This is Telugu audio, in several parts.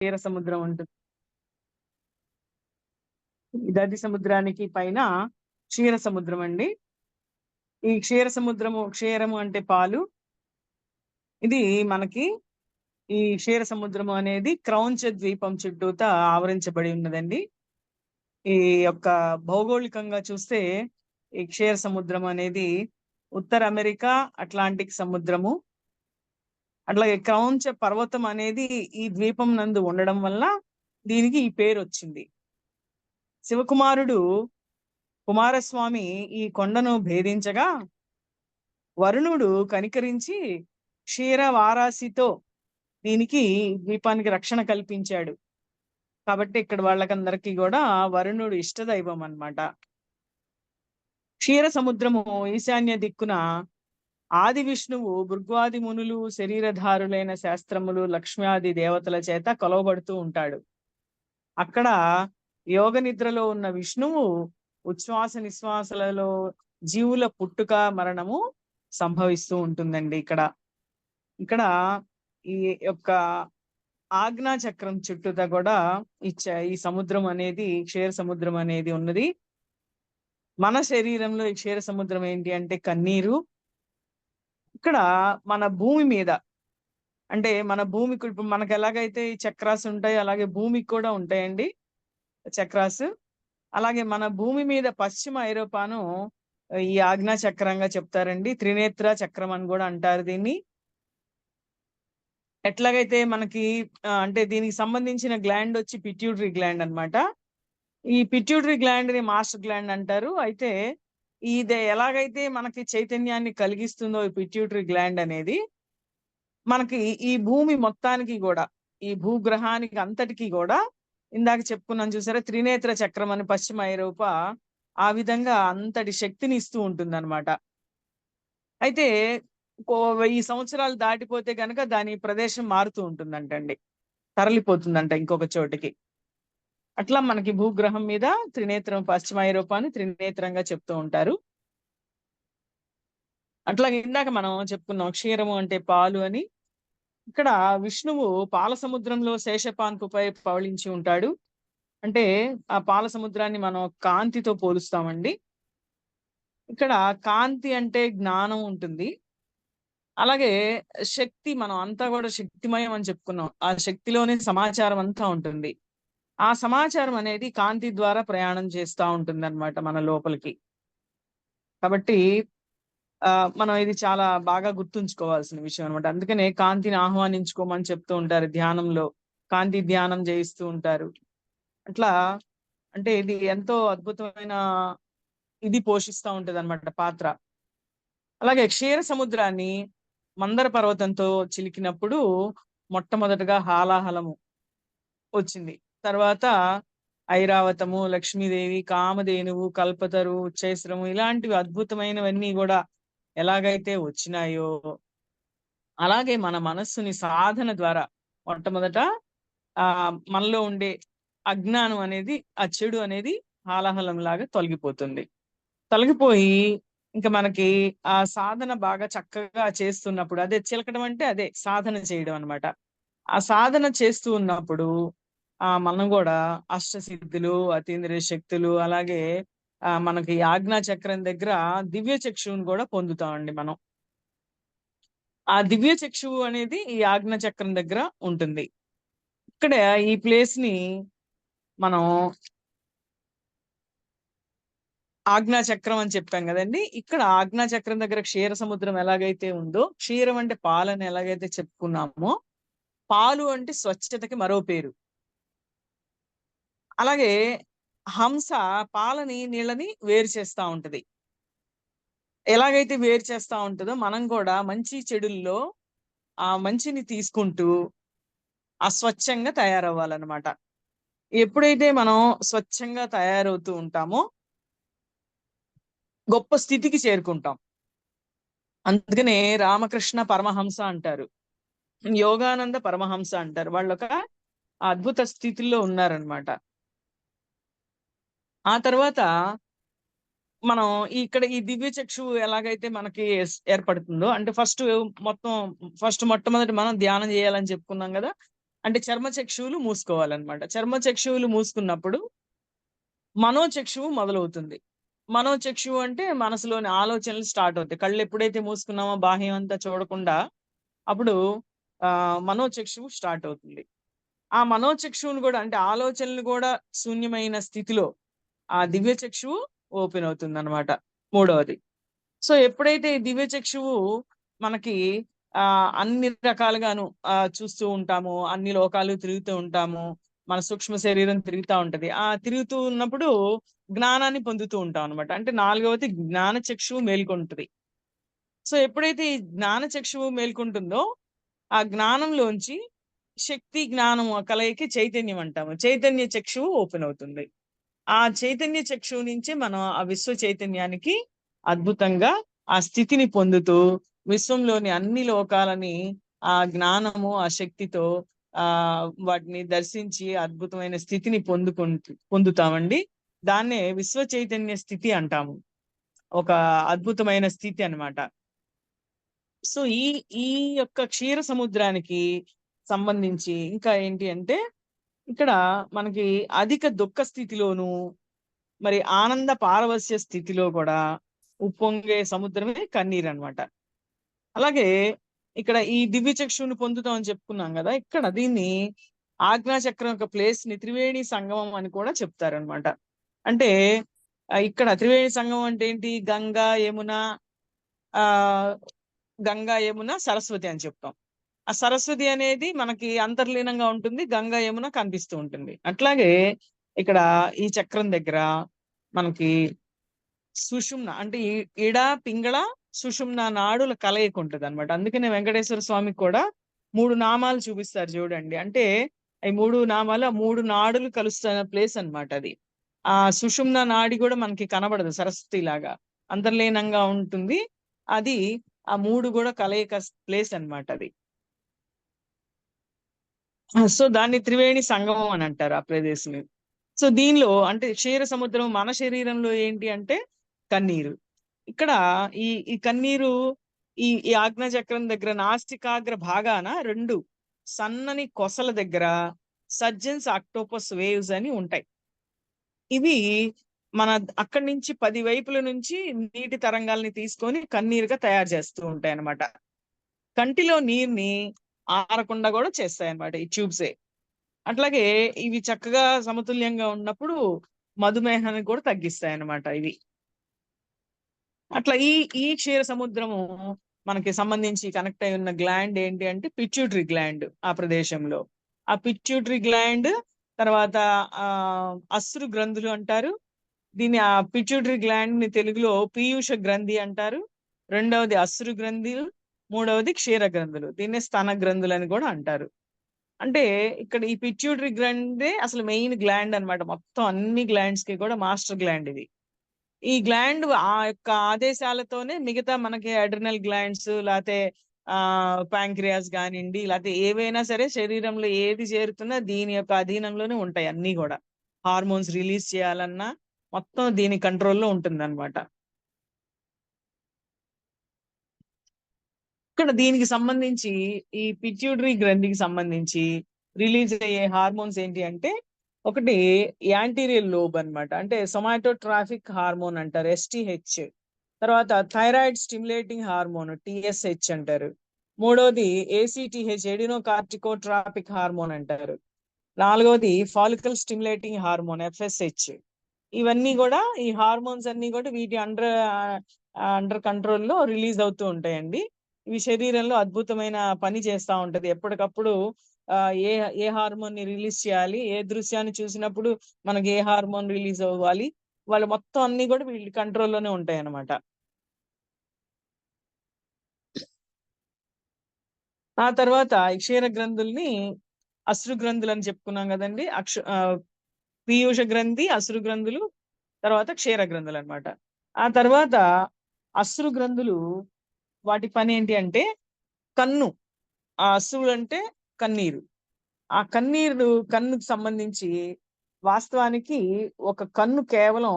తీర సముద్రం ఉంటుంది. దది సముద్రానికి పైన క్షీర సముద్రం అండి. ఈ క్షీర సముద్రము క్షీరము అంటే పాలు. ఇది మనకి ఈ క్షీర సముద్రము అనేది క్రౌంచ ద్వీపం చుట్టూత ఆవరించబడి ఉన్నదండి. ఈ యొక్క భౌగోళికంగా చూస్తే ఈ క్షీర సముద్రం అనేది ఉత్తర అమెరికా అట్లాంటిక్ సముద్రము. అట్లాగే క్రౌంచ పర్వతం అనేది ఈ ద్వీపం నందు ఉండడం వల్ల దీనికి ఈ పేరు వచ్చింది. శివకుమారుడు కుమారస్వామి ఈ కొండను భేదించగా వరుణుడు కనికరించి క్షీరవారాసితో దీనికి ద్వీపానికి రక్షణ కల్పించాడు. కాబట్టి ఇక్కడ వాళ్ళకందరికీ కూడా వరుణుడు ఇష్టదైవం అన్నమాట. క్షీర సముద్రము ఈశాన్య దిక్కున ఆది విష్ణువు భృగ్వాది మునులు శరీరధారులైన శాస్త్రములు లక్ష్మ్యాది దేవతల చేత కొలవబడుతూ ఉంటాడు. అక్కడ యోగ నిద్రలో ఉన్న విష్ణువు ఉచ్ఛ్వాస నిశ్వాసలలో జీవుల పుట్టుక మరణము సంభవిస్తూ ఉంటుందండి ఇక్కడ. ఇక్కడ ఈ యొక్క ఆజ్ఞా చక్రం చుట్టూతా కూడా ఈ చ- ఈ సముద్రం అనేది క్షీర సముద్రం అనేది ఉన్నది. మన శరీరంలో ఈ క్షీర సముద్రం ఏంటి అంటే కన్నీరు ఇక్కడ మన భూమి మీద అంటే మన భూమికి ఇప్పుడు మనకు ఎలాగైతే చక్రాస్ ఉంటాయి అలాగే భూమికి కూడా ఉంటాయండి చక్రాస్. అలాగే మన భూమి మీద పశ్చిమ ఐరోపాను ఈ ఆజ్ఞా చక్రంగా చెప్తారండి. త్రినేత్ర చక్రం అని కూడా అంటారు దీన్ని. ఎట్లాగైతే మనకి అంటే దీనికి సంబంధించిన గ్లాండ్ వచ్చి పిట్యూటరీ గ్లాండ్ అన్నమాట. ఈ పిట్యూటరీ గ్లాండ్ని మాస్టర్ గ్లాండ్ అంటారు. అయితే ఇది ఎలాగైతే మనకి చైతన్యాన్ని కలిగిస్తుందో ఈ పిట్యూటరీ గ్లాండ్ అనేది మనకి ఈ భూమి మొత్తానికి కూడా ఈ భూగ్రహానికి అంతటికి కూడా ఇందాక చెప్పుకున్నాం చూసారా త్రినేత్ర చక్రం అని పశ్చిమ ఐరోపా ఆ విధంగా అంతటి శక్తిని ఇస్తూ ఉంటుంది అయితే వెయ్యి సంవత్సరాలు దాటిపోతే గనక దాని ప్రదేశం మారుతూ ఉంటుందంటండి. తరలిపోతుందంట ఇంకొక చోటికి. అట్లా మనకి భూగ్రహం మీద త్రినేత్రం పశ్చిమ ఐరోపాని త్రినేత్రంగా చెప్తూ ఉంటారు. అట్లా ఇందాక మనం చెప్పుకున్నాం క్షీరము అంటే పాలు అని. ఇక్కడ విష్ణువు పాల సముద్రంలో శేషపాన్పుపై పవళించి ఉంటాడు. అంటే ఆ పాల సముద్రాన్ని మనం కాంతితో పోలుస్తామండి. ఇక్కడ కాంతి అంటే జ్ఞానం ఉంటుంది. అలాగే శక్తి మనం అంతా కూడా శక్తిమయం అని చెప్పుకున్నాం. ఆ శక్తిలోనే సమాచారం అంతా ఉంటుంది. ఆ సమాచారం అనేది కాంతి ద్వారా ప్రయాణం చేస్తూ ఉంటుంది అనమాట మన లోపలికి. కాబట్టి ఆ మనం ఇది చాలా బాగా గుర్తుంచుకోవాల్సిన విషయం అనమాట అందుకనే కాంతిని ఆహ్వానించుకోమని చెప్తూ ఉంటారు ధ్యానంలో. కాంతి ధ్యానం చేయిస్తూ ఉంటారు. అట్లా అంటే ఇది ఎంతో అద్భుతమైన ఇది పోషిస్తూ ఉంటది అనమాట పాత్ర. అలాగే క్షీర సముద్రాన్ని మందర పర్వతంతో చిలికినప్పుడు మొట్టమొదటగా హాలాహలము వచ్చింది. తర్వాత ఐరావతము లక్ష్మీదేవి కామధేనువు కల్పతరు ఉచ్చైశ్రము ఇలాంటివి అద్భుతమైనవన్నీ కూడా ఎలాగైతే వచ్చినాయో అలాగే మన మనస్సుని సాధన ద్వారా మొట్టమొదట ఆ మనలో ఉండే అజ్ఞానం అనేది ఆ చెడు అనేది హాలాహలం లాగా తొలగిపోతుంది. తొలగిపోయి ఇంకా మనకి ఆ సాధన బాగా చక్కగా చేస్తున్నప్పుడు అదే చిలకడం అంటే అదే సాధన చేయడం అన్నమాట. ఆ సాధన చేస్తూ ఉన్నప్పుడు ఆ మనం కూడా అష్టసిద్ధులు అతీంద్రియ శక్తులు అలాగే ఆ మనకి ఆజ్ఞా చక్రం దగ్గర దివ్య చక్షువును కూడా పొందుతామండి మనం. ఆ దివ్య చక్షువు అనేది ఈ ఆజ్ఞా చక్రం దగ్గర ఉంటుంది. ఇక్కడ ఈ ప్లేస్ని మనం ఆజ్ఞా చక్రం అని చెప్పాం కదండి. ఇక్కడ ఆజ్ఞా చక్రం దగ్గర క్షీర సముద్రం ఎలాగైతే ఉందో క్షీరం అంటే పాలని ఎలాగైతే చెప్పుకున్నామో పాలు అంటే స్వచ్ఛతకి మరో పేరు. అలాగే హంస పాలని నీళ్ళని వేరు చేస్తా ఉంటది. ఎలాగైతే వేరు చేస్తా ఉంటుందో మనం కూడా మంచి చెడుల్లో ఆ మంచిని తీసుకుంటూ అస్వచ్ఛంగా తయారవ్వాలన్నమాట. ఎప్పుడైతే మనం స్వచ్ఛంగా తయారవుతూ ఉంటామో గొప్ప స్థితికి చేరుకుంటాం. అందుకనే రామకృష్ణ పరమహంస అంటారు. యోగానంద పరమహంస అంటారు. వాళ్ళు ఒక అద్భుత స్థితిలో ఉన్నారనమాట ఆ తర్వాత మనం ఇక్కడ ఈ దివ్య చక్షువు ఎలాగైతే మనకి ఏర్పడుతుందో అంటే ఫస్ట్ మొత్తం ఫస్ట్ మొట్టమొదటి మనం ధ్యానం చేయాలని చెప్పుకున్నాం కదా అంటే చర్మచక్షువులు మూసుకోవాలన్నమాట. చర్మచక్షువులు మూసుకున్నప్పుడు మనోచక్షువు మొదలవుతుంది. మనోచక్షువు అంటే మనసులోని ఆలోచనలు స్టార్ట్ అవుతాయి. కళ్ళు ఎప్పుడైతే మూసుకున్నామో బాహ్యం అంతా చూడకుండా అప్పుడు ఆ మనోచక్షువు స్టార్ట్ అవుతుంది. ఆ మనోచక్షువును కూడా అంటే ఆలోచనలు కూడా శూన్యమైన స్థితిలో ఆ దివ్య చక్షువు ఓపెన్ అవుతుంది అనమాట మూడవది. సో ఎప్పుడైతే ఈ దివ్య చక్షువు మనకి ఆ అన్ని రకాలుగాను ఆ చూస్తూ ఉంటాము అన్ని లోకాలు తిరుగుతూ ఉంటాము మన సూక్ష్మ శరీరం తిరుగుతూ ఉంటది ఆ తిరుగుతూ ఉన్నప్పుడు జ్ఞానాన్ని పొందుతూ ఉంటాం అనమాట అంటే నాలుగవది జ్ఞాన చక్షువు మేల్కొంటుంది. సో ఎప్పుడైతే ఈ జ్ఞాన చక్షువు మేల్కొంటుందో ఆ జ్ఞానంలోంచి శక్తి జ్ఞానం కలయికి చైతన్యం అంటాము. చైతన్య చక్షువు ఓపెన్ అవుతుంది. ఆ చైతన్య చక్షువు నుంచి మనం ఆ విశ్వ చైతన్యానికి అద్భుతంగా ఆ స్థితిని పొందుతూ విశ్వంలోని అన్ని లోకాలని ఆ జ్ఞానము ఆ శక్తితో ఆ వాటిని దర్శించి అద్భుతమైన స్థితిని పొందుకుంటు పొందుతామండి. దాన్నే విశ్వ చైతన్య స్థితి అంటాము. ఒక అద్భుతమైన స్థితి అన్నమాట. సో ఈ ఈ యొక్క క్షీర సముద్రానికి సంబంధించి ఇంకా ఏంటి అంటే ఇక్కడ మనకి అధిక దుఃఖ స్థితిలోను మరి ఆనంద పారవస్య స్థితిలో కూడా ఉప్పొంగే సముద్రమే కన్నీరు అన్నమాట అలాగే ఇక్కడ ఈ దివ్య చక్షువుని పొందుతామని చెప్పుకున్నాం కదా ఇక్కడ దీన్ని ఆజ్ఞాచక్రం యొక్క ప్లేస్ని త్రివేణి సంగమం అని కూడా చెప్తారనమాట అంటే ఇక్కడ త్రివేణి సంగమం అంటే ఏంటి? గంగా యమున ఆ గంగా యమున సరస్వతి అని చెప్తాం. ఆ సరస్వతి అనేది మనకి అంతర్లీనంగా ఉంటుంది గంగా యమున కనిపిస్తూ ఉంటుంది. అట్లాగే ఇక్కడ ఈ చక్రం దగ్గర మనకి సుషుమ్న అంటే ఇడ పింగళ సుషుమ్న నాడుల కలయిక ఉంటుంది అనమాట అందుకనే వెంకటేశ్వర స్వామికి కూడా మూడు నామాలు చూపిస్తారు చూడండి. అంటే ఈ మూడు నామాలు మూడు నాడులు కలుస్తున్న ప్లేస్ అన్నమాట అది. ఆ సుషుమ్న నాడి కూడా మనకి కనబడదు సరస్వతి లాగా అంతర్లీనంగా ఉంటుంది. అది ఆ మూడు కూడా కలయిక ప్లేస్ అన్నమాట అది. సో దాన్ని త్రివేణి సంగమం అని అంటారు ఆ ప్రదేశం సో దీనిలో అంటే క్షీర సముద్రం మన శరీరంలో ఏంటి అంటే కన్నీరు. ఇక్కడ ఈ ఈ కన్నీరు ఈ ఈ ఆజ్ఞచక్రం దగ్గర నాస్తికాగ్ర భాగాన రెండు సన్నని కొసల దగ్గర సర్జన్స్ ఆక్టోపస్ వేవ్స్ అని ఉంటాయి. ఇవి మన అక్కడి నుంచి పది వైపుల నుంచి నీటి తరంగాల్ని తీసుకొని కన్నీరుగా తయారు చేస్తూ ఉంటాయి అన్నమాట కంటిలో నీరుని ఆరకుండా కూడా చేస్తాయి అన్నమాట ఈ ట్యూబ్సే. అట్లాగే ఇవి చక్కగా సమతుల్యంగా ఉన్నప్పుడు మధుమేహాన్ని కూడా తగ్గిస్తాయి అన్నమాట ఇవి. అట్లా ఈ ఈ క్షీర సముద్రము మనకి సంబంధించి కనెక్ట్ అయి ఉన్న గ్లాండ్ ఏంటి అంటే పిచ్యూటరీ గ్లాండ్ ఆ ప్రదేశంలో. ఆ పిచ్యూటరీ గ్లాండ్ తర్వాత ఆ అశ్రు గ్రంథులు అంటారు. దీన్ని ఆ పిచ్యూటరీ గ్లాండ్ని తెలుగులో పీయూష గ్రంథి అంటారు. రెండవది అశ్రు గ్రంథులు మూడవది క్షీర గ్రంథులు. దీన్ని స్తన గ్రంథులు అని కూడా అంటారు. అంటే ఇక్కడ ఈ పిట్యూటరీ గ్లాండే అసలు మెయిన్ గ్లాండ్ అన్నమాట. మొత్తం అన్ని గ్లాండ్స్కి కూడా మాస్టర్ గ్లాండ్ ఇది. ఈ గ్లాండ్ ఆ యొక్క ఆదేశాలతోనే మిగతా మనకి అడ్రినల్ గ్లాండ్స్ లేకపోతే ఆ ప్యాంక్రియాస్ కానివ్వండి లేకపోతే ఏవైనా సరే శరీరంలో ఏది చేరుతున్నా దీని యొక్క అధీనంలోనే ఉంటాయి అన్ని కూడా. హార్మోన్స్ రిలీజ్ చేయాలన్నా మొత్తం దీని కంట్రోల్లో ఉంటుంది అనమాట ఇక్కడ దీనికి సంబంధించి ఈ పిట్యూటరీ గ్రంథికి సంబంధించి రిలీజ్ అయ్యే హార్మోన్స్ ఏంటి అంటే ఒకటి యాంటీరియల్ లోబ్ అన్నమాట. అంటే సొమాటో ట్రాఫిక్ హార్మోన్ అంటారు ఎస్టీహెచ్ తర్వాత థైరాయిడ్ స్టిమ్యులేటింగ్ హార్మోన్ టిఎస్హెచ్ అంటారు. మూడోది ACTH adeno cortico traffic hormone అంటారు. నాలుగోది ఫాలికల్ స్టిమ్యులేటింగ్ హార్మోన్ ఎఫ్ఎస్హెచ్ ఇవన్నీ కూడా ఈ హార్మోన్స్ అన్ని కూడా వీటి అండర్ అండర్ కంట్రోల్లో రిలీజ్ అవుతూ ఉంటాయండి. ఇవి శరీరంలో అద్భుతమైన పని చేస్తా ఉంటది. ఎప్పటికప్పుడు ఆ ఏ ఏ హార్మోన్ని రిలీజ్ చేయాలి ఏ దృశ్యాన్ని చూసినప్పుడు మనకి ఏ హార్మోన్ రిలీజ్ అవ్వాలి వాళ్ళు మొత్తం అన్ని కూడా వీళ్ళ కంట్రోల్లోనే ఉంటాయి అన్నమాట ఆ తర్వాత ఈ క్షీర గ్రంథుల్ని అశ్రు గ్రంథులు అని చెప్పుకున్నాం కదండి. అక్ష ఆ, పీయూష గ్రంథి అశ్రు గ్రంథులు తర్వాత క్షీర గ్రంథులు అనమాట ఆ తర్వాత అశ్రు గ్రంథులు వాటి పని ఏంటి అంటే కన్ను ఆ అశువులు అంటే కన్నీరు. ఆ కన్నీరు కన్నుకు సంబంధించి వాస్తవానికి ఒక కన్ను కేవలం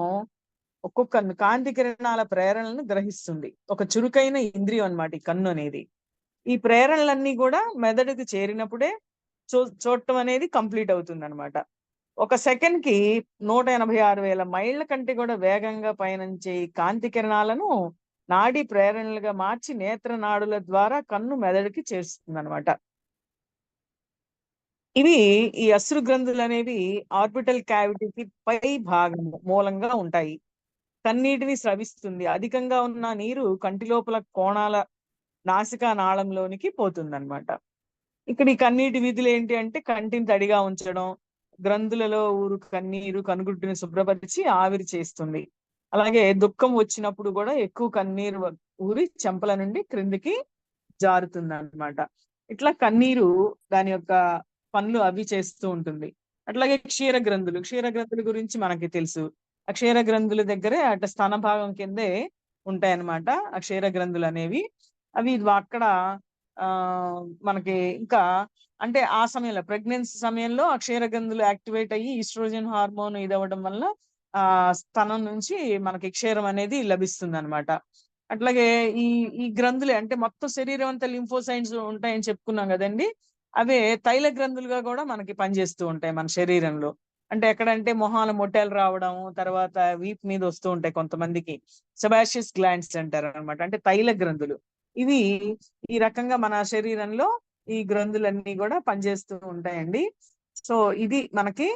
ఒక్కొక్క కన్ను కాంతి కిరణాల ప్రేరణలను గ్రహిస్తుంది. ఒక చురుకైన ఇంద్రియం అన్నమాట ఈ కన్ను అనేది. ఈ ప్రేరణలన్నీ కూడా మెదడుకు చేరినప్పుడే చూ చూడటం అనేది కంప్లీట్ అవుతుంది అనమాట ఒక సెకండ్కి నూట ఎనభై ఆరు వేల మైళ్ళ కంటే కూడా వేగంగా పయనించే కాంతి కిరణాలను నాడీ ప్రేరణలుగా మార్చి నేత్ర నాడుల ద్వారా కన్ను మెదడుకి చేరుస్తుంది అనమాట ఇవి ఈ అశ్రు గ్రంథులు అనేవి ఆర్బిటల్ క్యావిటీకి పై భాగం మూలంగా ఉంటాయి. కన్నీటిని స్రవిస్తుంది. అధికంగా ఉన్న నీరు కంటి లోపల కోణాల నాసికా నాళంలోనికి పోతుంది అనమాట ఇక్కడ ఈ కన్నీటి విధులు ఏంటి అంటే కంటిని తడిగా ఉంచడం గ్రంథులలో ఊరు కన్నీరు కనుగుడ్డుని శుభ్రపరిచి ఆవిరి చేస్తుంది. అలాగే దుఃఖం వచ్చినప్పుడు కూడా ఎక్కువ కన్నీరు ఊరి చెంపల నుండి క్రిందికి జారుతుంది అనమాట ఇట్లా కన్నీరు దాని యొక్క పనులు అవి చేస్తూ ఉంటుంది. అట్లాగే క్షీర గ్రంథులు క్షీర గ్రంథుల గురించి మనకి తెలుసు. అక్షీర గ్రంథుల దగ్గరే అటు స్థాన భాగం కిందే ఉంటాయన్నమాట ఆ గ్రంథులు అనేవి. అవి అక్కడ ఆ మనకి ఇంకా అంటే ఆ సమయంలో ప్రెగ్నెన్సీ సమయంలో అక్షర గ్రంథులు యాక్టివేట్ అయ్యి ఈస్ట్రోజన్ హార్మోన్ ఇది అవ్వడం వల్ల ఆ స్థనం నుంచి మనకి క్షీరం అనేది లభిస్తుంది అనమాట అట్లాగే ఈ ఈ గ్రంథులే అంటే మొత్తం శరీరం అంతా లింఫోసైన్స్ ఉంటాయని చెప్పుకున్నాం కదండి. అవే తైల గ్రంథులుగా కూడా మనకి పనిచేస్తూ ఉంటాయి మన శరీరంలో. అంటే ఎక్కడంటే మొహాల మొట్టెలు రావడం తర్వాత వీప్ మీద వస్తూ ఉంటాయి కొంతమందికి. సెబాషియస్ గ్లాండ్స్ అంటారు అనమాట అంటే తైల గ్రంథులు. ఇవి ఈ రకంగా మన శరీరంలో ఈ గ్రంథులన్నీ కూడా పనిచేస్తూ ఉంటాయండి. సో ఇది మనకి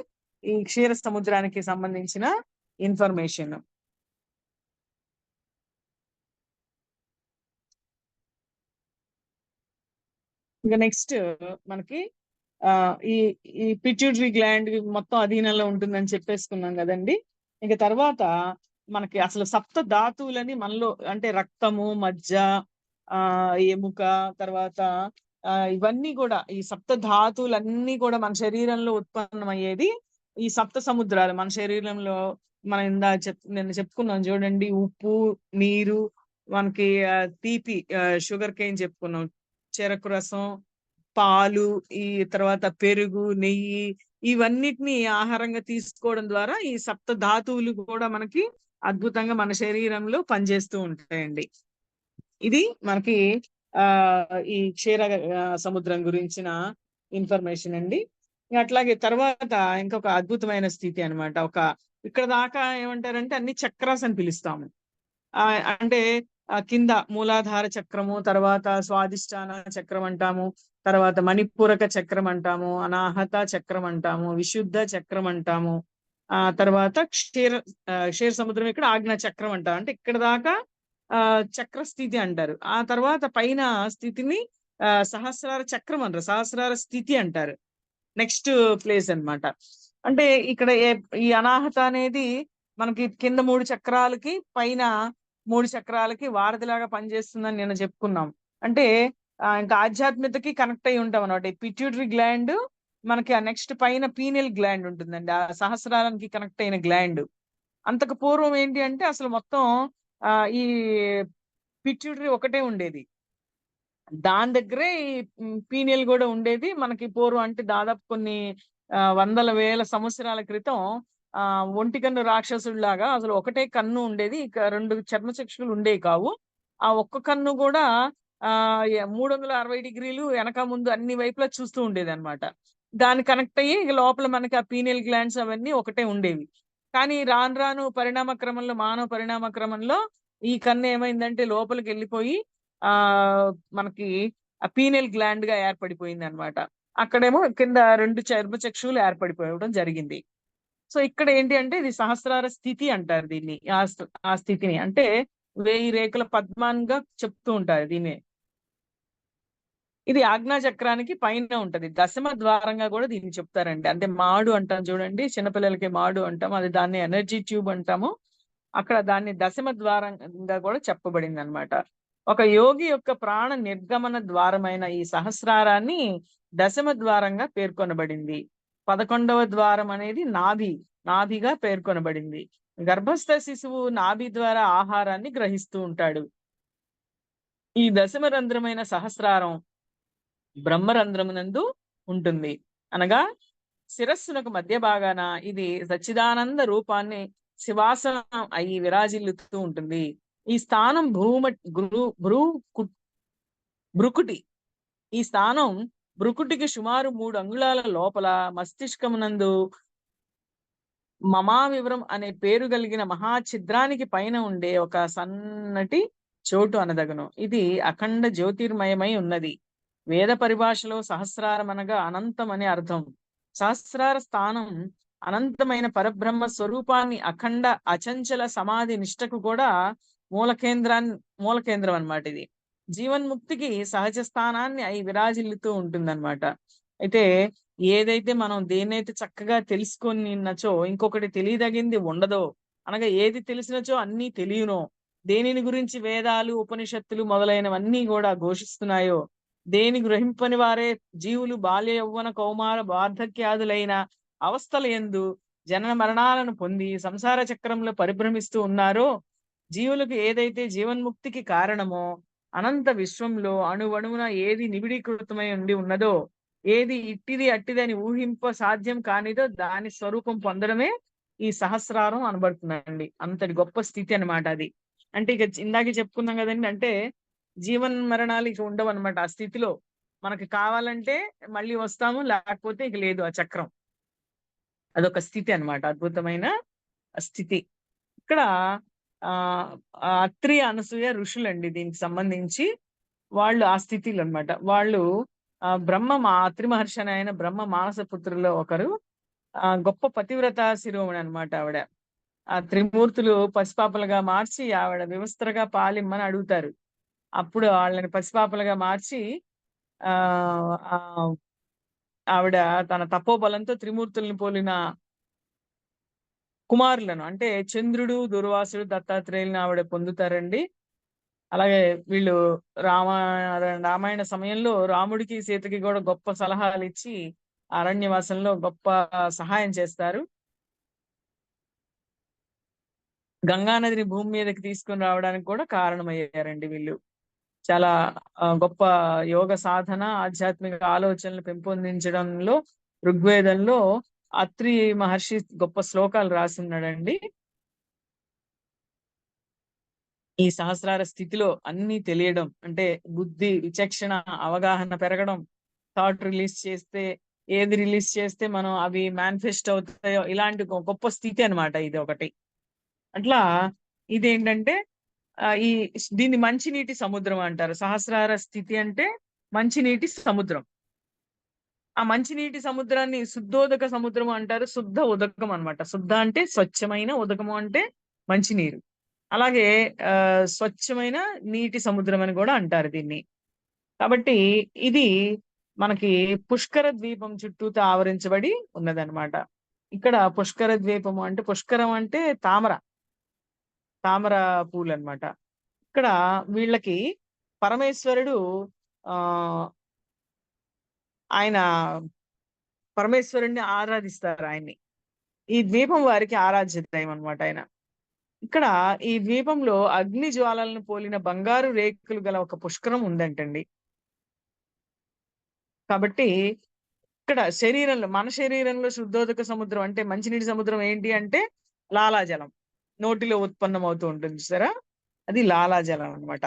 ఈ క్షీర సముద్రానికి సంబంధించిన ఇన్ఫర్మేషన్ ఇంకా నెక్స్ట్ మనకి ఆ ఈ ఈ పిట్యూటరీ గ్లాండ్ మొత్తం అధీనంలో ఉంటుందని చెప్పేసుకున్నాం కదండి. ఇంకా తర్వాత మనకి అసలు సప్త ధాతువులని మనలో అంటే రక్తము మజ్జ ఆ ఎముక తర్వాత ఇవన్నీ కూడా ఈ సప్త ధాతువులన్నీ కూడా మన శరీరంలో ఉత్పన్నమయ్యేది ఈ సప్త సముద్రాలు మన శరీరంలో మనం ఇందా చెప్ నేను చెప్పుకున్నాం చూడండి ఉప్పు నీరు మనకి తీపి షుగర్ కేన్ చెప్పుకున్నాం. చెరకు రసం పాలు ఈ తర్వాత పెరుగు నెయ్యి ఇవన్నిటిని ఆహారంగా తీసుకోవడం ద్వారా ఈ సప్త ధాతువులు కూడా మనకి అద్భుతంగా మన శరీరంలో పనిచేస్తూ ఉంటాయండి. ఇది మనకి ఆ ఈ క్షీర సముద్రం గురించిన ఇన్ఫర్మేషన్ అండి. అట్లాగే తర్వాత ఇంకొక అద్భుతమైన స్థితి అనమాట ఒక ఇక్కడ దాకా ఏమంటారంటే అన్ని చక్రాస్ అని పిలుస్తాము. అంటే కింద మూలాధార చక్రము తర్వాత స్వాదిష్టాన చక్రం అంటాము తర్వాత మణిపూరక చక్రం అంటాము అనాహత చక్రం అంటాము విశుద్ధ చక్రం అంటాము ఆ తర్వాత క్షీర క్షీర సముద్రం ఇక్కడ ఆజ్ఞా చక్రం అంటారు. అంటే ఇక్కడ దాకా ఆ చక్ర స్థితి అంటారు. ఆ తర్వాత పైన స్థితిని ఆ సహస్రార చక్రం అంటారు. సహస్రార స్థితి అంటారు. నెక్స్ట్ ప్లేస్ అనమాట అంటే ఇక్కడ ఈ అనాహత అనేది మనకి కింద మూడు చక్రాలకి పైన మూడు చక్రాలకి వారధిలాగా పనిచేస్తుందని నేను చెప్పుకున్నాం. అంటే ఇంకా ఆధ్యాత్మికతకి కనెక్ట్ అయి ఉంటాం అనమాట ఈ పిట్యూటరీ గ్లాండ్ మనకి ఆ నెక్స్ట్ పైన పీనియల్ గ్లాండ్ ఉంటుందండి. ఆ సహస్రాలకి కనెక్ట్ అయిన గ్లాండ్ అంతకు పూర్వం ఏంటి అంటే అసలు మొత్తం ఆ ఈ పిట్యూటరీ ఒకటే ఉండేది. దాని దగ్గరే ఈ పీనియల్ కూడా ఉండేది. మనకి పూర్వం అంటే దాదాపు కొన్ని వందల వేల సంవత్సరాల క్రితం ఆ ఒంటి కన్ను రాక్షసుడిలాగా అసలు ఒకటే కన్ను ఉండేది. ఇక రెండు చర్మచక్షులు ఉండేవి కావు. ఆ ఒక్క కన్ను కూడా ఆ మూడు వందల అరవై డిగ్రీలు వెనక ముందు అన్ని వైపులా చూస్తూ ఉండేది అనమాట దాని కనెక్ట్ అయ్యి లోపల మనకి ఆ పీనియల్ గ్లాండ్స్ అవన్నీ ఒకటే ఉండేవి. కానీ రాను రాను పరిణామ క్రమంలో మానవ పరిణామ క్రమంలో ఈ కన్ను ఏమైందంటే లోపలికి వెళ్ళిపోయి ఆ మనకి పీనల్ గ్లాండ్గా ఏర్పడిపోయింది అనమాట అక్కడేమో కింద రెండు చర్మ చక్షువులు ఏర్పడిపోవడం జరిగింది. సో ఇక్కడ ఏంటి అంటే ఇది సహస్రార స్థితి అంటారు దీన్ని. ఆ స్థితిని. అంటే వేయి రేకుల పద్మాన్గా చెప్తూ ఉంటారు దీన్ని. ఇది ఆజ్ఞా చక్రానికి పైన ఉంటది. దశమ ద్వారంగా కూడా దీన్ని చెప్తారండి. అంటే మాడు అంటాం చూడండి. చిన్నపిల్లలకి మాడు అంటాం అది దాన్ని ఎనర్జీ ట్యూబ్ అంటాము. అక్కడ దాన్ని దశమ ద్వారంగా కూడా చెప్పబడింది అనమాట ఒక యోగి యొక్క ప్రాణ నిర్గమన ద్వారమైన ఈ సహస్రారాన్ని దశమ ద్వారంగా పేర్కొనబడింది. పదకొండవ ద్వారం అనేది నాభి నాభిగా పేర్కొనబడింది. గర్భస్థ శిశువు నాభి ద్వారా ఆహారాన్ని గ్రహిస్తూ ఉంటాడు. ఈ దశమ రంధ్రమైన సహస్రారం బ్రహ్మరంధ్రమునందు ఉంటుంది. అనగా శిరస్సునకు మధ్య భాగాన ఇది సచ్చిదానంద రూపాన్ని శివాసనం అయి విరాజిల్లుతూ ఉంటుంది. ఈ స్థానం భూమ భ్రూ భ్రుకుటి. ఈ స్థానం భ్రుకుటికి సుమారు మూడు అంగుళాల లోపల మస్తిష్కమునందు మమా వివరం అనే పేరు కలిగిన మహాఛిద్రానికి పైన ఉండే ఒక సన్నటి చోటు అనదగను. ఇది అఖండ జ్యోతిర్మయమై ఉన్నది. వేద పరిభాషలో సహస్రారం అనగా అనంతం అని అర్థం. సహస్రార స్థానం అనంతమైన పరబ్రహ్మ స్వరూపాన్ని అఖండ అచంచల సమాధి నిష్టకు కూడా మూల కేంద్రాన్ని మూల కేంద్రం అన్నమాట ఇది. జీవన్ముక్తికి సహజ స్థానాన్ని అయి విరాజిల్లుతూ ఉంటుందన్నమాట. అయితే ఏదైతే మనం దేన్నైతే చక్కగా తెలుసుకొనినచో ఇంకొకటి తెలియదగింది ఉండదో అనగా ఏది తెలిసినచో అన్నీ తెలియనో దేనిని గురించి వేదాలు ఉపనిషత్తులు మొదలైనవన్నీ కూడా ఘోషిస్తున్నాయో దేని గ్రహింపని వారే జీవులు బాల్య యౌవన కౌమార వార్ధక్యాదులైన అవస్థల ఎందు జనన మరణాలను పొంది సంసార చక్రంలో పరిభ్రమిస్తూ ఉన్నారో జీవులకు ఏదైతే జీవన్ముక్తికి కారణమో అనంత విశ్వంలో అణువణువున ఏది నిబిడీకృతమై ఉండి ఉన్నదో ఏది ఇట్టిది అట్టిదని ఊహింప సాధ్యం కానిదో దాని స్వరూపం పొందడమే ఈ సహస్రారం అనబడుతుందండి. అంతటి గొప్ప స్థితి అన్నమాట అది. అంటే ఇక ఇందాక చెప్పుకున్నాం కదండి అంటే జీవన్ మరణాలు ఇక ఉండవు అనమాట ఆ స్థితిలో. మనకి కావాలంటే మళ్ళీ వస్తాము లేకపోతే ఇక లేదు ఆ చక్రం. అదొక స్థితి అన్నమాట అద్భుతమైన స్థితి. ఇక్కడ అత్రి అనసూయ ఋషులండి దీనికి సంబంధించి వాళ్ళు ఆ స్థితిలో అనమాట వాళ్ళు ఆ బ్రహ్మ మా అత్రి మహర్షి అని ఆయన బ్రహ్మ మానస పుత్రుల్లో ఒకరు. ఆ గొప్ప పతివ్రత శిరోమణి అనమాట ఆవిడ. ఆ త్రిమూర్తులు పసిపాపలుగా మార్చి ఆవిడ వివస్త్రగా పాలిమ్మని అడుగుతారు. అప్పుడు వాళ్ళని పసిపాపలుగా మార్చి ఆ ఆ, ఆవిడ తన తపోబలంతో త్రిమూర్తుల్ని పోలిన కుమారులను అంటే చంద్రుడు దుర్వాసుడు దత్తాత్రేయులను ఆవిడ పొందుతారండి. అలాగే వీళ్ళు రామ రామాయణ సమయంలో రాముడికి సీతకి కూడా గొప్ప సలహాలు ఇచ్చి అరణ్యవాసంలో గొప్ప సహాయం చేస్తారు. గంగానదిని భూమి మీదకి తీసుకుని రావడానికి కూడా కారణమయ్యారండి వీళ్ళు. చాలా గొప్ప యోగ సాధన ఆధ్యాత్మిక ఆలోచనలు పెంపొందించడంలో ఋగ్వేదంలో అత్రి మహర్షి గొప్ప శ్లోకాలు రాస్తున్నాడండి ఈ సహస్రార స్థితిలో అన్ని తెలియడం అంటే బుద్ధి విచక్షణ అవగాహన పెరగడం థాట్ రిలీజ్ చేస్తే ఏది రిలీజ్ చేస్తే మనం అవి మేనిఫెస్ట్ అవుతాయో ఇలాంటి గొప్ప స్థితి అన్నమాట ఇది ఒకటి. అట్లా ఇదేంటంటే ఈ దీన్ని మంచినీటి సముద్రం అంటారు. సహస్రార స్థితి అంటే మంచినీటి సముద్రం. ఆ మంచినీటి సముద్రాన్ని శుద్ధోదక సముద్రం అంటారు శుద్ధ ఉదకం అన్నమాట. శుద్ధ అంటే స్వచ్ఛమైన ఉదకము అంటే మంచినీరు. అలాగే ఆ స్వచ్ఛమైన నీటి సముద్రం అని కూడా అంటారు దీన్ని. కాబట్టి ఇది మనకి పుష్కర ద్వీపం చుట్టూతో ఆవరించబడి ఉన్నదన్నమాట. ఇక్కడ పుష్కర ద్వీపము అంటే పుష్కరం అంటే తామర. తామర పూలు అనమాట ఇక్కడ వీళ్ళకి పరమేశ్వరుడు ఆ ఆయన పరమేశ్వరుణ్ణి ఆరాధిస్తారు ఆయన్ని. ఈ ద్వీపం వారికి ఆరాధ్య దైవం అన్నమాట ఆయన. ఇక్కడ ఈ ద్వీపంలో అగ్ని జ్వాలలను పోలిన బంగారు రేకులు గల ఒక పుష్కరం ఉందంటండి. కాబట్టి ఇక్కడ శరీరంలో మన శరీరంలో శుద్ధోదక సముద్రం అంటే మంచినీటి సముద్రం ఏంటి అంటే లాలాజలం. నోటిలో ఉత్పన్నం అవుతూ ఉంటుంది సరే అది లాలాజలం అన్నమాట.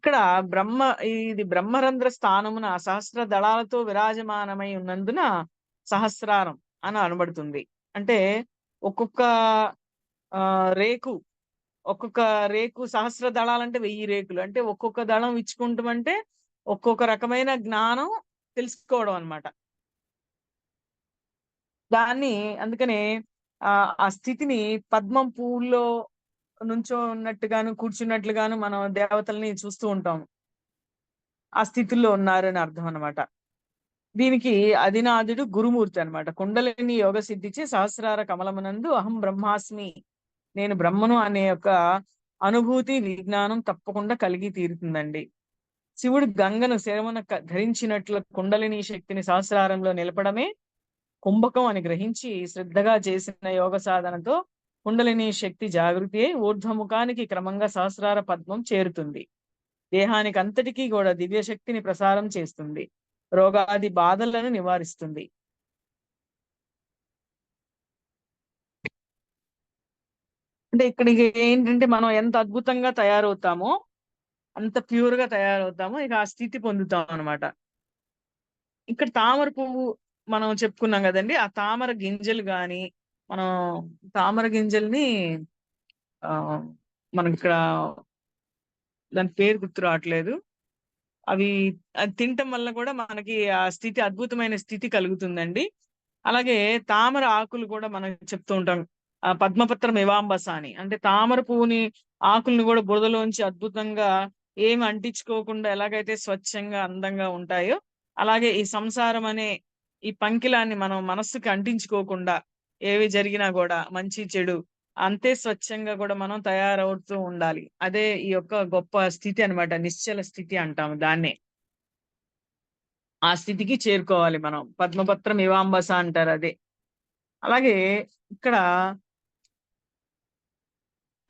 ఇక్కడ బ్రహ్మ ఇది బ్రహ్మరంధ్ర స్థానమున సహస్ర దళాలతో విరాజమానమై ఉన్నందున సహస్రారం అని అనబడుతుంది. అంటే ఒక్కొక్క ఆ రేకు ఒక్కొక్క రేకు సహస్ర దళాలంటే వెయ్యి రేకులు. అంటే ఒక్కొక్క దళం ఇచ్చుకుంటామంటే ఒక్కొక్క రకమైన జ్ఞానం తెలుసుకోవడం అన్నమాట. దాన్ని అందుకనే ఆ ఆ స్థితిని పద్మం పువ్వుల్లో నుంచో ఉన్నట్టుగాను కూర్చున్నట్లుగాను మనం దేవతల్ని చూస్తూ ఉంటాం ఆ స్థితిలో ఉన్నారు అని అర్థం అన్నమాట. దీనికి అధినాథుడు గురుమూర్తి అన్నమాట. కుండలిని యోగ సిద్ధించి సహస్రార కమలమునందు అహం బ్రహ్మాస్మి నేను బ్రహ్మను అనే యొక్క అనుభూతి విజ్ఞానం తప్పకుండా కలిగి తీరుతుందండి. శివుడు గంగను శరమున క- ధరించినట్లు కుండలిని శక్తిని సహస్రారంలో నిలపడమే కుంభకం అని గ్రహించి శ్రద్ధగా చేసిన యోగ సాధనతో కుండలిని శక్తి జాగృతి అయి ఊర్ధ్వముఖానికి క్రమంగా సహస్రార పద్మం చేరుతుంది. దేహానికి అంతటికీ కూడా దివ్య శక్తిని ప్రసారం చేస్తుంది. రోగాది బాధలను నివారిస్తుంది. అంటే ఇక్కడికి ఏంటంటే మనం ఎంత అద్భుతంగా తయారవుతామో అంత ప్యూర్గా తయారవుతామో ఇక ఆ స్థితి పొందుతాం అనమాట ఇక్కడ తామర పువ్వు మనం చెప్పుకున్నాం కదండి ఆ తామర గింజలు గాని మనం తామర గింజల్ని ఆ మనకి ఇక్కడ దాని పేరు గుర్తు రావట్లేదు. అవి అది తినటం వల్ల కూడా మనకి ఆ స్థితి అద్భుతమైన స్థితి కలుగుతుందండి. అలాగే తామర ఆకులు కూడా మనం చెప్తూ ఉంటాం. ఆ పద్మపత్రం ఇవాంబస అని అంటే తామర పువ్వుని ఆకుల్ని కూడా బురదలోంచి అద్భుతంగా ఏమి అంటించుకోకుండా ఎలాగైతే స్వచ్ఛంగా అందంగా ఉంటాయో అలాగే ఈ సంసారం అనే ఈ పంకిలాన్ని మనం మనస్సుకి అంటించుకోకుండా ఏవి జరిగినా కూడా మంచి చెడు అంతే స్వచ్ఛంగా కూడా మనం తయారవుతూ ఉండాలి. అదే ఈ యొక్క గొప్ప స్థితి అన్నమాట నిశ్చల స్థితి అంటాము దాన్నే. ఆ స్థితికి చేరుకోవాలి మనం. పద్మపత్రం ఇవాంబస అంటారు అదే. అలాగే ఇక్కడ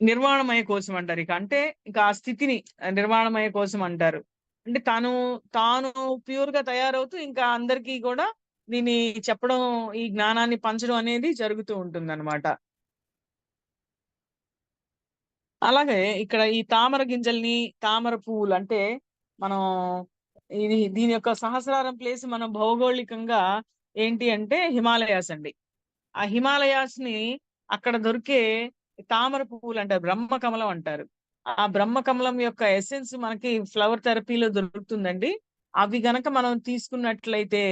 నిర్వాణమయ కోసం అంటారు ఇక. అంటే ఇక ఆ స్థితిని ఆ, నిర్వాణమయ కోసం అంటారు. అంటే తాను తాను ప్యూర్గా తయారవుతూ ఇంకా అందరికీ కూడా దీన్ని చెప్పడం ఈ జ్ఞానాన్ని పంచడం అనేది జరుగుతూ ఉంటుంది అలాగే ఇక్కడ ఈ తామర గింజల్ని తామర పువ్వులు అంటే మనం ఇది దీని యొక్క సహస్రారం ప్లేస్ మనం భౌగోళికంగా ఏంటి అంటే హిమాలయాస్ అండి. ఆ హిమాలయాస్ని అక్కడ దొరికే తామర పువ్వులు అంటారు బ్రహ్మ కమలం అంటారు. ఆ బ్రహ్మ కమలం యొక్క ఎసెన్స్ మనకి ఫ్లవర్ థెరపీలో దొరుకుతుందండి. అవి గనక మనం తీసుకున్నట్లయితే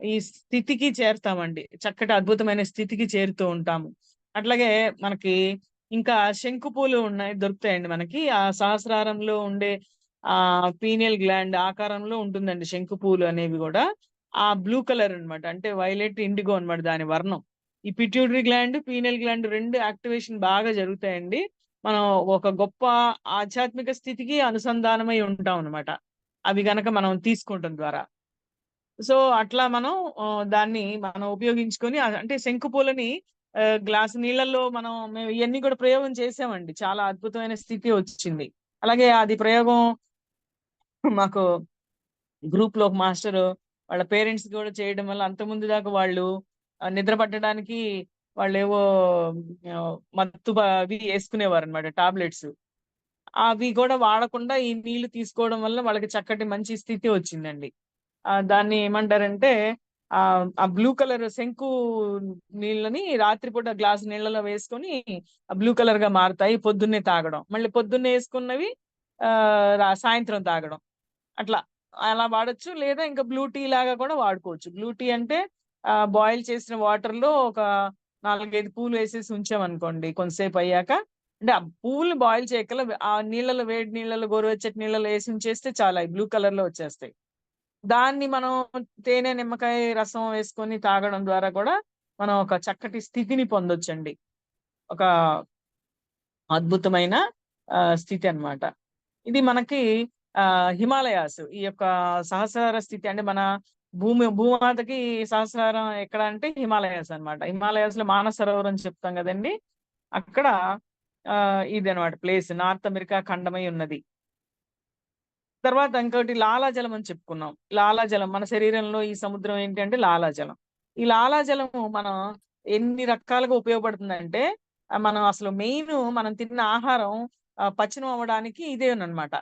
ఈ స్థితికి చేరుతామండి. చక్కటి అద్భుతమైన స్థితికి చేరుతూ ఉంటాము. అట్లాగే మనకి ఇంకా శంకు పూలు ఉన్నాయి దొరుకుతాయండి మనకి. ఆ సహస్రారంలో ఉండే ఆ పీనియల్ గ్లాండ్ ఆకారంలో ఉంటుందండి శంకు పూలు అనేవి కూడా. ఆ బ్లూ కలర్ అన్నమాట అంటే వైలెట్ ఇండిగో అన్నమాట దాని వర్ణం. ఈ పిట్యూటరీ గ్లాండ్ పీనియల్ గ్లాండ్ రెండు యాక్టివేషన్ బాగా జరుగుతాయండి. మనం ఒక గొప్ప ఆధ్యాత్మిక స్థితికి అనుసంధానమై ఉంటాం అన్నమాట. అవి గనక మనం తీసుకుంటాం ద్వారా. సో అట్లా మనం దాన్ని మనం ఉపయోగించుకొని అంటే శంకు పూలని గ్లాస్ నీళ్ళల్లో మనం మేము ఇవన్నీ కూడా ప్రయోగం చేసామండి. చాలా అద్భుతమైన స్థితి వచ్చింది. అలాగే అది ప్రయోగం మాకు గ్రూప్లో మాస్టర్ వాళ్ళ పేరెంట్స్ కూడా చేయడం వల్ల అంత ముందు దాకా వాళ్ళు నిద్ర పట్టడానికి వాళ్ళు ఏవో మత్తు అవి వేసుకునేవారు అనమాట టాబ్లెట్స్. అవి కూడా వాడకుండా ఈ నీళ్ళు తీసుకోవడం వల్ల వాళ్ళకి చక్కటి మంచి స్థితి వచ్చిందండి. దాన్ని ఏమంటారంటే ఆ ఆ బ్లూ కలర్ శంకు నీళ్ళని రాత్రిపూట గ్లాస్ నీళ్ళలో వేసుకొని ఆ బ్లూ కలర్గా మారుతాయి పొద్దున్నే తాగడం. మళ్ళీ పొద్దున్నే వేసుకున్నవి ఆ సాయంత్రం తాగడం. అట్లా. అలా వాడొచ్చు. లేదా ఇంకా బ్లూ టీ లాగా కూడా వాడుకోవచ్చు. బ్లూ టీ అంటే ఆ బాయిల్ చేసిన వాటర్లో ఒక నాలుగైదు పూలు వేసేసి ఉంచామనుకోండి కొంతసేపు అయ్యాక. అంటే ఆ పూలు బాయిల్ చేయకల ఆ నీళ్ళలో వేడి నీళ్ళలో గోరువెచ్చటి నీళ్ళలో వేసి ఉంచేస్తే చాలా బ్లూ కలర్లో వచ్చేస్తాయి. దాన్ని మనం తేనె నిమ్మకాయ రసం వేసుకొని తాగడం ద్వారా కూడా మనం ఒక చక్కటి స్థితిని పొందొచ్చండి. ఒక అద్భుతమైన ఆ, స్థితి అన్నమాట. ఇది మనకి ఆ హిమాలయాస్ ఈ యొక్క సహస్రార స్థితి అంటే మన భూమి భూమాతకి సహస్రారం ఎక్కడ అంటే హిమాలయాస్ అన్నమాట. హిమాలయాస్లో మానసరోవరం చెప్తాం కదండి. అక్కడ ఆ ఇది అనమాట ప్లేస్. నార్త్ అమెరికా ఖండమై ఉన్నది. తర్వాత ఇంకోటి లాలాజలం అని చెప్పుకున్నాం. లాలాజలం మన శరీరంలో ఈ సముద్రం ఏంటి అంటే లాలాజలం. ఈ లాలాజలము మనం ఎన్ని రకాలుగా ఉపయోగపడుతుందంటే మనం అసలు మెయిన్ మనం తిన్న ఆహారం ఆ, పచనం అవ్వడానికి ఇదేనమాట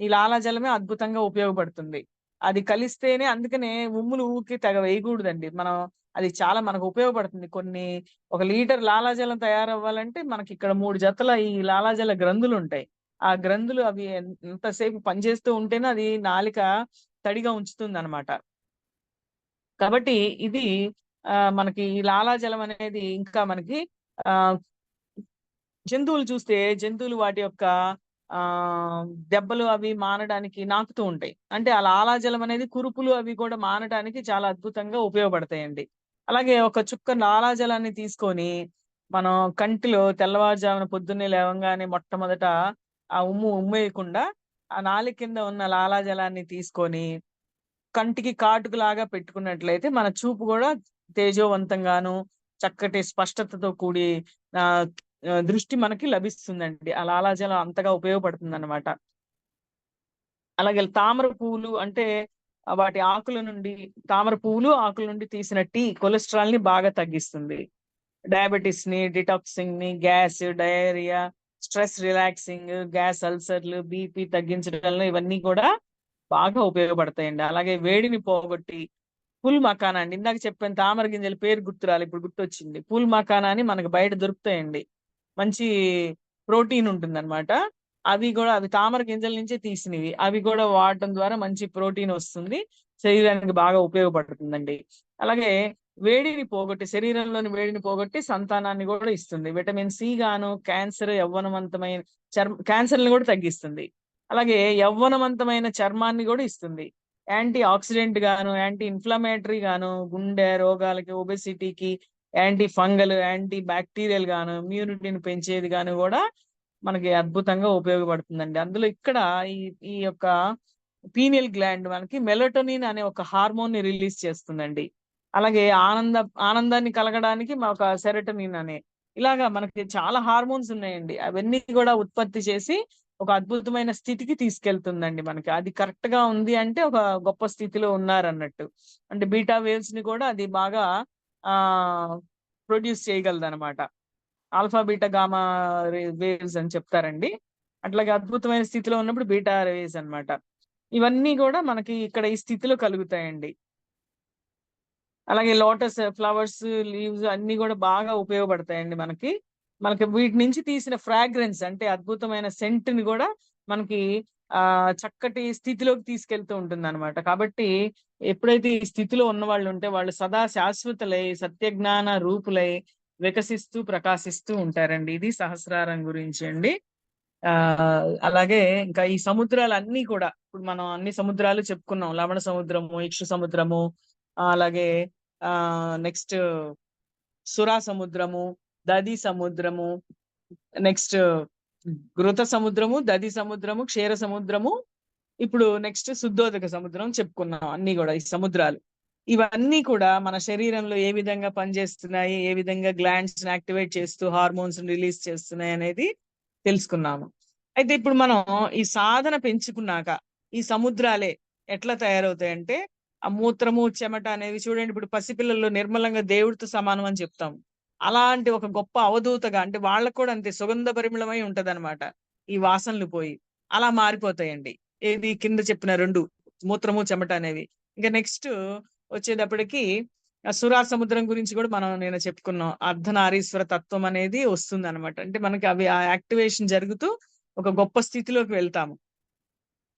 ఈ లాలాజలమే అద్భుతంగా ఉపయోగపడుతుంది. అది కలిస్తేనే అందుకనే ఉమ్ములు ఊకి తెగ వేయకూడదండి. మనం అది చాలా మనకు ఉపయోగపడుతుంది. కొన్ని ఒక లీటర్ లాలాజలం తయారవ్వాలంటే మనకి ఇక్కడ మూడు జతల ఈ లాలాజల గ్రంథులు ఉంటాయి. ఆ గ్రంథులు అవి ఎంతసేపు పనిచేస్తూ ఉంటేనే అది నాలిక తడిగా ఉంచుతుంది అనమాట కాబట్టి ఇది ఆ, మనకి ఈ లాలాజలం అనేది ఇంకా మనకి ఆ జంతువులు చూస్తే జంతువులు వాటి యొక్క ఆ దెబ్బలు అవి మానడానికి నాకుతూ ఉంటాయి. అంటే ఆ లాలాజలం అనేది కురుపులు అవి కూడా మానడానికి చాలా అద్భుతంగా ఉపయోగపడతాయండి. అలాగే ఒక చుక్క లాలాజలాన్ని తీసుకొని మనం కంటిలో తెల్లవారుజామున పొద్దున్నే లేవంగానే మొట్టమొదట ఆ ఉమ్ము ఉమ్మేయకుండా ఆ నాలి కింద ఉన్న లాలాజలాన్ని తీసుకొని కంటికి కాటుకులాగా పెట్టుకున్నట్లయితే మన చూపు కూడా తేజోవంతంగాను చక్కటి స్పష్టతతో కూడి ఆ దృష్టి మనకి లభిస్తుందండి. ఆ లాలాజలం అంతగా ఉపయోగపడుతుంది అనమాట అలాగే తామర పువ్వులు అంటే వాటి ఆకుల నుండి తామర పువ్వులు ఆకుల నుండి తీసిన టీ కొలెస్ట్రాల్ని బాగా తగ్గిస్తుంది. డయాబెటిస్ని డిటాక్సింగ్ని gas diarrhoea stress relaxing gas అల్సర్లు బీపీ తగ్గించడంలో ఇవన్నీ కూడా బాగా ఉపయోగపడతాయండి. అలాగే వేడిని పోగొట్టి పుల్ మకానా అండి. ఇందాక చెప్పాను తామర గింజల పేరు గుర్తురాలి ఇప్పుడు గుర్తొచ్చింది. పుల్ మకానా అని మనకు బయట దొరుకుతాయండి. మంచి ప్రోటీన్ ఉంటుంది అనమాట అవి కూడా అవి తామర గింజల నుంచే తీసినవి. అవి కూడా వాడటం ద్వారా మంచి ప్రోటీన్ వస్తుంది. శరీరానికి బాగా ఉపయోగపడుతుందండి. అలాగే వేడిని పోగొట్టి శరీరంలోని వేడిని పోగొట్టి సంతానాన్ని కూడా ఇస్తుంది. విటమిన్ సి గాను క్యాన్సర్ యవ్వనవంతమైన చర్మ క్యాన్సర్ కూడా తగ్గిస్తుంది. అలాగే యవ్వనవంతమైన చర్మాన్ని కూడా ఇస్తుంది. యాంటీ ఆక్సిడెంట్ గాను యాంటీ ఇన్ఫ్లమేటరీ గాను గుండె రోగాలకి ఒబెసిటీకి యాంటీ ఫంగల్ యాంటీ బ్యాక్టీరియల్ గాను ఇమ్యూనిటీని పెంచేది గాను కూడా మనకి అద్భుతంగా ఉపయోగపడుతుందండి. అందులో ఇక్కడ ఈ ఈ యొక్క పీనియల్ గ్లాండ్ మనకి మెలటోనిన్ అనే ఒక హార్మోన్ని రిలీజ్ చేస్తుందండి. అలాగే ఆనంద ఆనందాన్ని కలగడానికి ఒక సెరటనిన్ అనే. ఇలాగా మనకి చాలా హార్మోన్స్ ఉన్నాయండి. అవన్నీ కూడా ఉత్పత్తి చేసి ఒక అద్భుతమైన స్థితికి తీసుకెళ్తుందండి మనకి. అది కరెక్ట్గా ఉంది అంటే ఒక గొప్ప స్థితిలో ఉన్నారన్నట్టు. అంటే బీటా వేవ్స్ని కూడా అది బాగా ఆ ప్రొడ్యూస్ చేయగలదనమాట ఆల్ఫా బీటా గామా వేవ్స్ అని చెప్తారండి. అట్లాగే అద్భుతమైన స్థితిలో ఉన్నప్పుడు బీటా వేవ్స్ అన్నమాట. ఇవన్నీ కూడా మనకి ఇక్కడ ఈ స్థితిలో కలుగుతాయండి. అలాగే లోటస్ ఫ్లవర్స్ లీవ్స్ అన్ని కూడా బాగా ఉపయోగపడతాయండి మనకి. మనకి వీటి నుంచి తీసిన ఫ్రాగ్రెన్స్ అంటే అద్భుతమైన సెంట్ని కూడా మనకి ఆ చక్కటి స్థితిలోకి తీసుకెళ్తూ ఉంటుంది అనమాట కాబట్టి ఎప్పుడైతే ఈ స్థితిలో ఉన్న వాళ్ళు ఉంటే వాళ్ళు సదా శాశ్వతలై సత్యజ్ఞాన రూపులై వికసిస్తూ ప్రకాశిస్తూ ఉంటారండి. ఇది సహస్రారం గురించి అండి. ఆ అలాగే ఇంకా ఈ సముద్రాలు అన్ని కూడా ఇప్పుడు మనం అన్ని సముద్రాలు చెప్పుకున్నాం. లవణ సముద్రము ఇక్షు సముద్రము అలాగే నెక్స్ట్ సురా సముద్రము దది సముద్రము నెక్స్ట్ గృత సముద్రము దది సముద్రము క్షీర సముద్రము. ఇప్పుడు నెక్స్ట్ శుద్ధోదక సముద్రం చెప్పుకున్నాం అన్ని కూడా ఈ సముద్రాలు. ఇవన్నీ కూడా మన శరీరంలో ఏ విధంగా పనిచేస్తున్నాయి ఏ విధంగా గ్లాండ్స్ యాక్టివేట్ చేస్తూ హార్మోన్స్ రిలీజ్ చేస్తున్నాయి అనేది తెలుసుకున్నాము. అయితే ఇప్పుడు మనం ఈ సాధన పెంచుకున్నాక ఈ సముద్రాలే ఎట్లా తయారవుతాయంటే ఆ మూత్రము చెమట అనేవి చూడండి ఇప్పుడు పసిపిల్లల్లో నిర్మలంగా దేవుడితో సమానం అని చెప్తాం. అలాంటి ఒక గొప్ప అవధూతగా అంటే వాళ్ళకు కూడా అంతే సుగంధ పరిమళమై ఉంటది అనమాట ఈ వాసనలు పోయి. అలా మారిపోతాయండి. ఏది కింద చెప్పిన రెండు మూత్రము చెమట అనేవి. ఇంకా నెక్స్ట్ వచ్చేటప్పటికి సురా సముద్రం గురించి కూడా మనం నేను చెప్పుకున్నాం. అర్ధనారీశ్వర తత్వం అనేది వస్తుంది అనమాట అంటే మనకి అవి ఆ యాక్టివేషన్ జరుగుతూ ఒక గొప్ప స్థితిలోకి వెళ్తాము.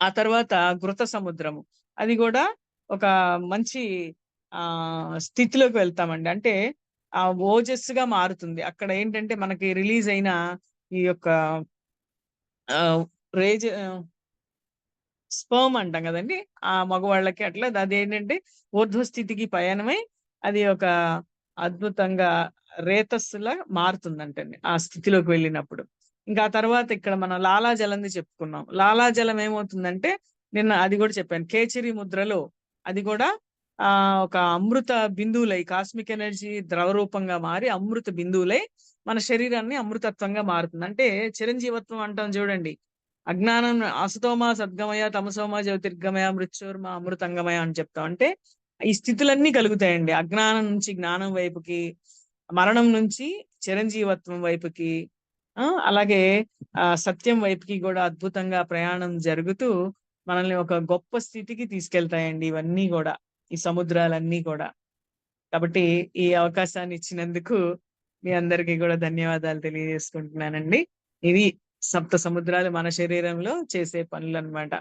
ఆ తర్వాత ఘృత సముద్రము. అది కూడా ఒక మంచి ఆ స్థితిలోకి వెళ్తామండి. అంటే ఆ ఓజస్సుగా మారుతుంది. అక్కడ ఏంటంటే మనకి రిలీజ్ అయిన ఈ యొక్క రేజ్ స్పర్మ్ అంటాం కదండి. ఆ మగవాళ్ళకి అట్లా అది ఏంటంటే ఊర్ధ్వస్థితికి పయనమై అది ఒక అద్భుతంగా రేతస్సులా మారుతుందంటండి ఆ స్థితిలోకి వెళ్ళినప్పుడు. ఇంకా ఆ తర్వాత ఇక్కడ మనం లాలాజలంది చెప్పుకున్నాం. లాలాజలం ఏమవుతుందంటే నిన్న అది కూడా చెప్పాను. కేచరి ముద్రలో అది కూడా ఆ ఒక అమృత బిందువులై కాస్మిక్ ఎనర్జీ ద్రవరూపంగా మారి అమృత బిందువులై మన శరీరాన్ని అమృతత్వంగా మారుతుంది. అంటే చిరంజీవత్వం అంటాం చూడండి. అజ్ఞానం అసతోమ సద్గమయ తమసోమ జ్యోతిర్గమయ మృత్యోర్మ అమృతంగమయ అని చెప్తాం. అంటే ఈ స్థితులన్నీ కలుగుతాయండి. అజ్ఞానం నుంచి జ్ఞానం వైపుకి మరణం నుంచి చిరంజీవత్వం వైపుకి ఆ అలాగే ఆ సత్యం వైపుకి కూడా అద్భుతంగా ప్రయాణం జరుగుతూ మనల్ని ఒక గొప్ప స్థితికి తీసుకెళ్తాయండి ఇవన్నీ కూడా ఈ సముద్రాలన్నీ కూడా. కాబట్టి ఈ అవకాశాన్ని ఇచ్చినందుకు మీ అందరికీ కూడా ధన్యవాదాలు తెలియజేసుకుంటున్నానండి. ఇవి సప్త సముద్రాలు మన శరీరంలో చేసే పనులు అనమాట